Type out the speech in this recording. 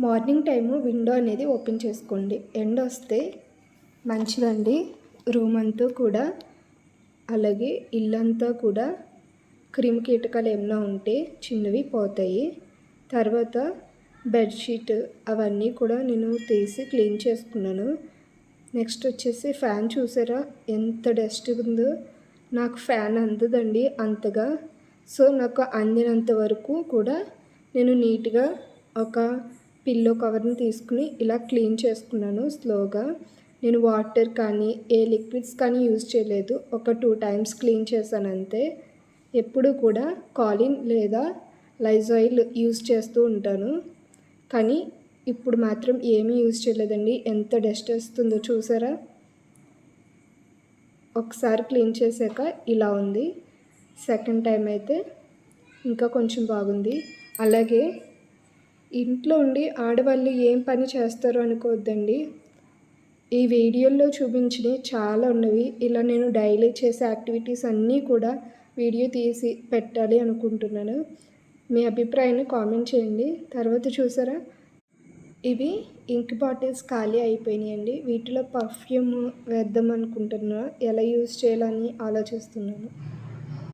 Morning time window అనేది open చేసుకోండి. ఎండ వస్తే మంచిదండి. రూమ్ అంతా కూడా అలాగే ఇల్లంతా కూడా క్రిమి కీటకాలు ఏమైనా ఉంటే చిన్నవి పోతాయి. తర్వాత బెడ్షీట్ అవన్నీ కూడా నేను తీసి క్లీన్ చేసుకున్నాను. నెక్స్ట్ వచ్చేసి ఫ్యాన్ చూసారా? ఎంత డస్ట్ ఉందో. నాకు ఫ్యాన్ అందదండి అంతగా. సో నాకు అందినంత వరకు కూడా నేను నీట్గా ఒక పిల్లో కవర్ని తీసుకుని ఇలా క్లీన్ చేసుకున్నాను స్లోగా నేను వాటర్ కానీ ఏ లిక్విడ్స్ కానీ యూజ్ చేయలేదు. ఒక టూ టైమ్స్ క్లీన్ చేశాను అంతే. ఎప్పుడు కూడా కాలిన్ లేదా లైజాయిల్ యూజ్ చేస్తూ ఉంటాను. కానీ ఇప్పుడు మాత్రం ఏమీ యూజ్ చేయలేదండి. ఎంత డస్ట్ వస్తుందో చూసారా? ఒకసారి క్లీన్ చేశాక ఇలా ఉంది. సెకండ్ టైం అయితే ఇంకా కొంచెం బాగుంది. అలాగే ఇంట్లో ఉండి ఆడవాళ్ళు ఏం పని చేస్తారో అనుకోవద్దండి. ఈ వీడియోలో చూపించినవి చాలా ఉన్నవి. ఇలా నేను డైలీ చేసే యాక్టివిటీస్ అన్నీ కూడా వీడియో తీసి పెట్టాలి అనుకుంటున్నాను. మీ అభిప్రాయాన్ని కామెంట్ చేయండి. తర్వాత చూసారా? ఇవి ఇంక్ బాటిల్స్ ఖాళీ అయిపోయినాయండి. వీటిలో పర్ఫ్యూమ్ వేద్దాం అనుకుంటున్నా. ఎలా యూజ్ చేయాలని ఆలోచిస్తున్నాను.